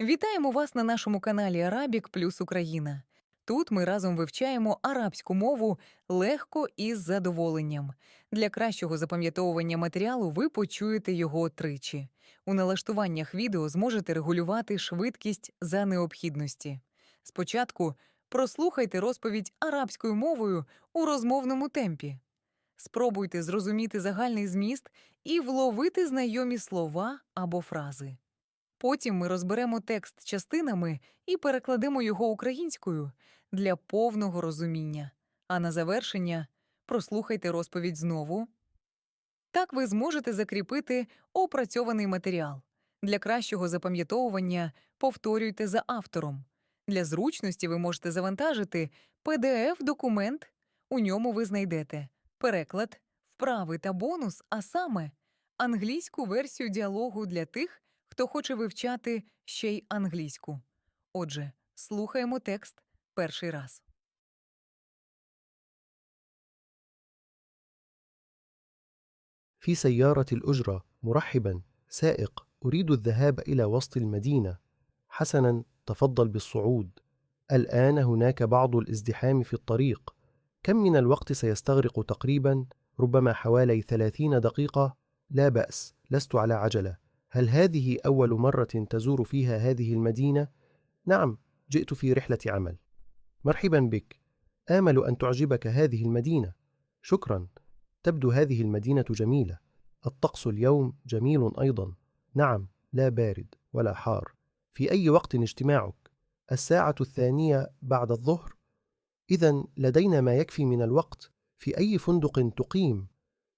Вітаємо вас на нашому каналі Арабік Плюс Україна. Тут ми разом вивчаємо арабську мову легко і з задоволенням. Для кращого запам'ятовування матеріалу ви почуєте його тричі. У налаштуваннях відео зможете регулювати швидкість за необхідності. Спочатку прослухайте розповідь арабською мовою у розмовному темпі. Спробуйте зрозуміти загальний зміст і вловити знайомі слова або фрази. Потім ми розберемо текст частинами і перекладемо його українською для повного розуміння. А на завершення прослухайте розповідь знову. Так ви зможете закріпити опрацьований матеріал. Для кращого запам'ятовування повторюйте за автором. Для зручності ви можете завантажити PDF-документ. У ньому ви знайдете переклад, вправи та бонус, а саме англійську версію діалогу для тих, хто хоче вивчати ще й англійську. Отже, слухаємо текст перший раз. في سيارة الأجرة مرحبا سائق أريد الذهاب إلى وسط المدينة حسنا تفضل بالصعود الآن هناك بعض الازدحام في الطريق كم من الوقت سيستغرق تقريبا ربما حوالي ثلاثين دقيقة لا بأس لست على عجلة هل هذه أول مرة تزور فيها هذه المدينة؟ نعم جئت في رحلة عمل مرحبا بك آمل أن تعجبك هذه المدينة شكرا تبدو هذه المدينة جميلة. الطقس اليوم جميل أيضا. نعم، لا بارد ولا حار. في أي وقت اجتماعك؟ الساعة الثانية بعد الظهر؟ إذا لدينا ما يكفي من الوقت. في أي فندق تقيم؟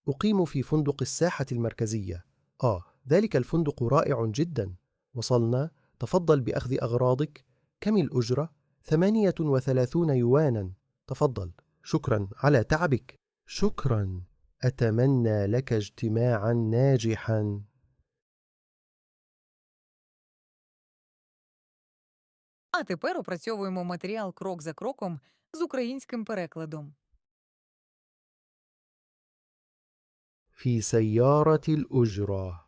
أقيم في فندق الساحة المركزية. آه، ذلك الفندق رائع جدا. وصلنا. تفضل بأخذ أغراضك. كم الأجرة؟ ثمانية وثلاثون يوانا. تفضل. شكرا على تعبك. شكرا. أتمنى لك اجتماعا ناجحا А тепер опрацьовуємо матеріал крок за кроком з українським перекладом. في سيارة الأجرة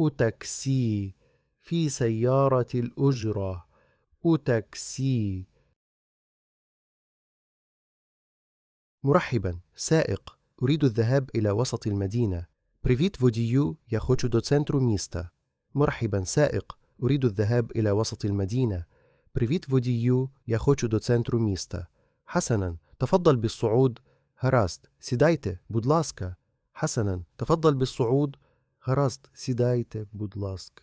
أتاكسي في سيارة الأجرة أتاكسي مرحبا سائق أريد الذهاب إلى وسط المدينة بريفيت فوديو я хочу до центру міста مرحبا سائق أريد الذهاب إلى وسط المدينة بريفيت فوديو я хочу до центру міста حسنا تفضل بالصعود гаразд сідайте будь ласка حسنا تفضل بالصعود гаразд сідайте будь ласка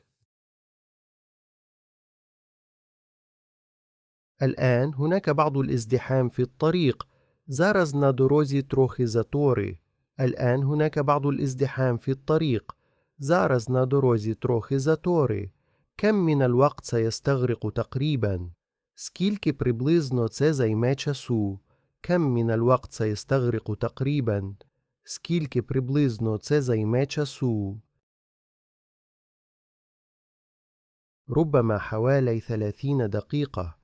الآن هناك بعض الازدحام في الطريق Зараз на дорозі трохи затори. الآن هناك بعض الازدحام في الطريق. Зараз на дорозі трохи затори. كم من الوقت سيستغرق تقريبا؟ Скільки приблизно це займе часу? كم من الوقت سيستغرق تقريبا؟ Скільки приблизно це займе часу? ربما حوالي 30 دقيقة.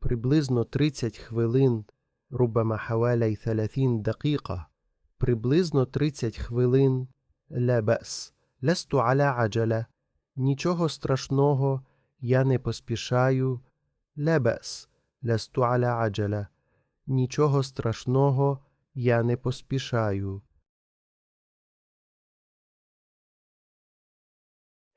Приблизно 30 хвилин. ربما حوالي 30 دقيقة приблизно 30 хвилин لا بأس لست على عجلة нічого страшного я не поспішаю لا بأس لست على عجلة нічого страшного я не поспішаю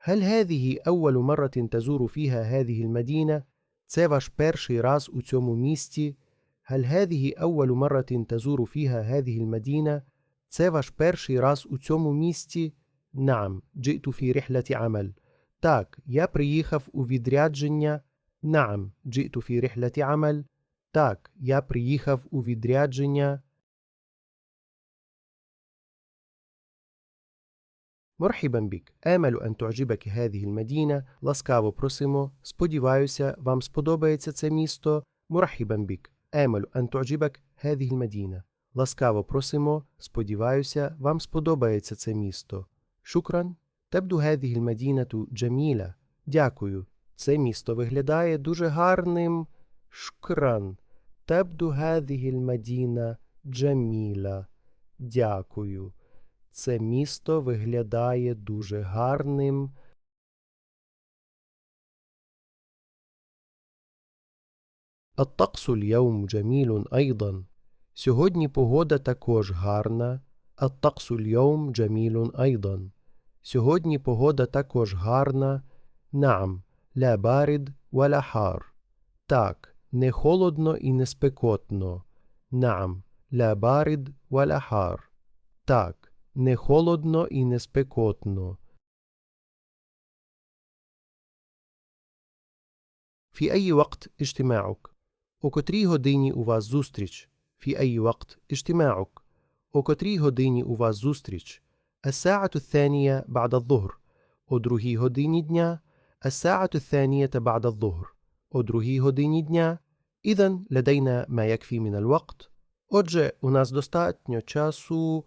هل هذه أول مرة تزور فيها هذه المدينة؟ Це ваш перший раз у цьому місті – هل هذه أول مرة تزور فيها هذه المدينة؟ Це ваш перший раз у цьому місті? نعم, جئت في رحلة عمل. Так, я приїхав у відрядження. نعم, جئت في رحلة عمل. Так, я приїхав у відрядження. Морхібан бік, емелю антуажібакі геді мадіна, ласкаво просимо, сподіваюся, вам сподобається це місто. Морхібан бік, емелю антуажібак геді мадіна. Ласкаво просимо, сподіваюся, вам сподобається це місто. Шукран, тебду геді мадінату Джаміля. Дякую. Це місто виглядає дуже гарним. Шукран. Тебду геді мадіна Джаміла. Дякую. Це місто виглядає дуже гарним. الطقس اليوم جميل أيضا. Сьогодні погода також гарна. الطقس اليوم جميل أيضا. Сьогодні погода також гарна. نعم. لا بارد ولا حار. Так, не холодно і не спекотно. نعم. لا بارد ولا حار. Так, не холодно і не спекотно. في أي وقت اجتماعك؟ О котрій годині у вас зустріч? في أي وقت اجتماعك؟ О котрій годині у вас зустріч? الساعة الثانية بعد الظهر. О другій годині дня. الساعة الثانية بعد الظهر. О другій годині дня. إذن لدينا ما يكفي من الوقت. Отже, у нас достатньо часу.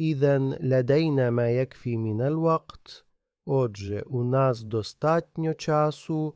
Іден ледейна ме якфі мінель вакт. Отже, у нас достатньо часу.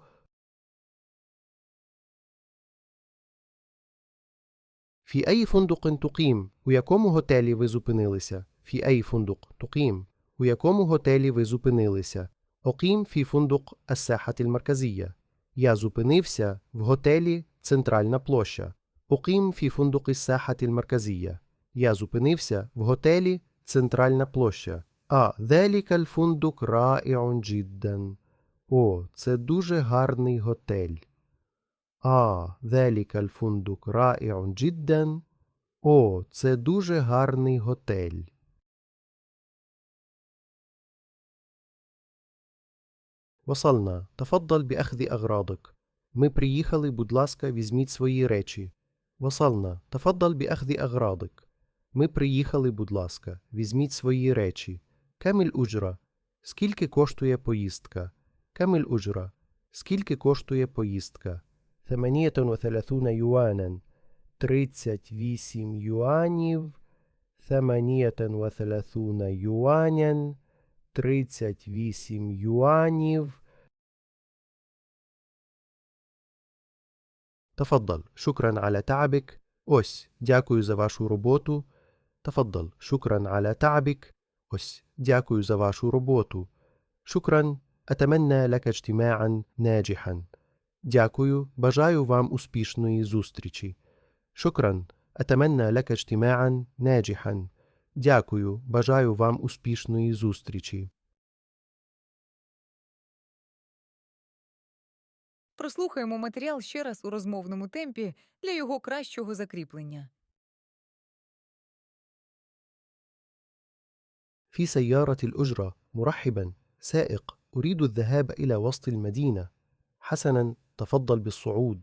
Фі ей фундук тукім? У якому готелі ви зупинилися? Фі ей фундук тукім? У якому готелі ви зупинилися? Окім фі фундук асехатіль марказія. Я зупинився в готелі Центральна площа. Окім фі фундук ісехатіль марказія. Я зупинився в готелі Центральна площа. А, ذلك الفندق رائع جدا. О, це дуже гарний готель. آه ذلك الفندق رائع جدا. О, це дуже гарний готель. وصلنا. تفضل بأخذ أغراضك. Ми приїхали, будь ласка, візьміть свої речі. وصلنا. تفضل بأخذ أغراضك. Ми приїхали, будь ласка, візьміть свої речі. كم الأجرة? Скільки коштує поїздка? كم الأجرة? Скільки коштує поїздка? ثمانية وثلاثون يوانا тридцять вісім юанів ثمانية وثلاثون юанян тридцять вісім юанів تفضل شكرا على تعبك ось дякую за вашу роботу تفضل شكرا على تعبك ось дякую за вашу роботу شكرا أتمنى لك اجتماعا ناجحا Дякую, бажаю вам успішної зустрічі. شكرا. أتمنى لك اجتماعا ناجحا. Дякую, бажаю вам успішної зустрічі. Прослухаємо матеріал ще раз у розмовному темпі для його кращого закріплення. في سيارة الأجرة مرحبا. سائق أريد الذهاب إلى وسط المدينة. حسنا تفضل بالصعود.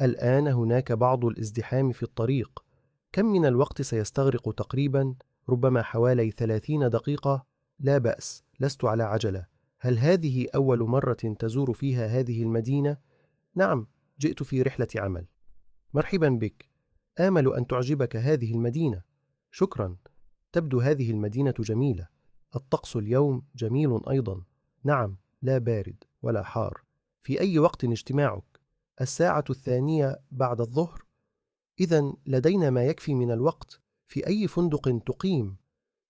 الآن هناك بعض الازدحام في الطريق. كم من الوقت سيستغرق تقريبا؟ ربما حوالي ثلاثين دقيقة؟ لا بأس لست على عجلة. هل هذه أول مرة تزور فيها هذه المدينة؟ نعم جئت في رحلة عمل. مرحبا بك. آمل أن تعجبك هذه المدينة. شكرا. تبدو هذه المدينة جميلة. الطقس اليوم جميل أيضا. نعم لا بارد ولا حار. في أي وقت اجتماعك؟ الساعة الثانية بعد الظهر؟ إذا لدينا ما يكفي من الوقت. في أي فندق تقيم؟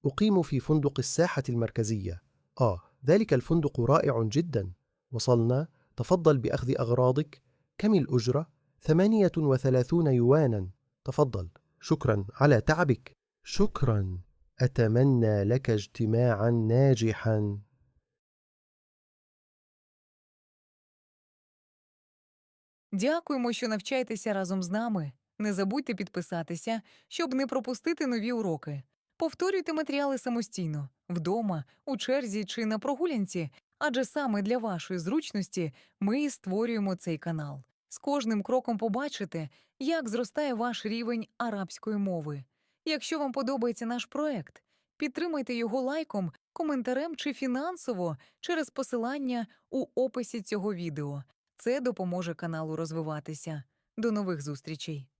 أقيم في فندق الساحة المركزية. آه ذلك الفندق رائع جدا. وصلنا. تفضل بأخذ أغراضك. كم الأجرة؟ ثمانية وثلاثون يوانا. تفضل. شكرا على تعبك. شكرا. أتمنى لك اجتماعا ناجحا Дякуємо, що навчаєтеся разом з нами. Не забудьте підписатися, щоб не пропустити нові уроки. Повторюйте матеріали самостійно, вдома, у черзі чи на прогулянці, адже саме для вашої зручності ми і створюємо цей канал. З кожним кроком побачите, як зростає ваш рівень арабської мови. Якщо вам подобається наш проект, підтримайте його лайком, коментарем чи фінансово через посилання у описі цього відео. Це допоможе каналу розвиватися. До нових зустрічей!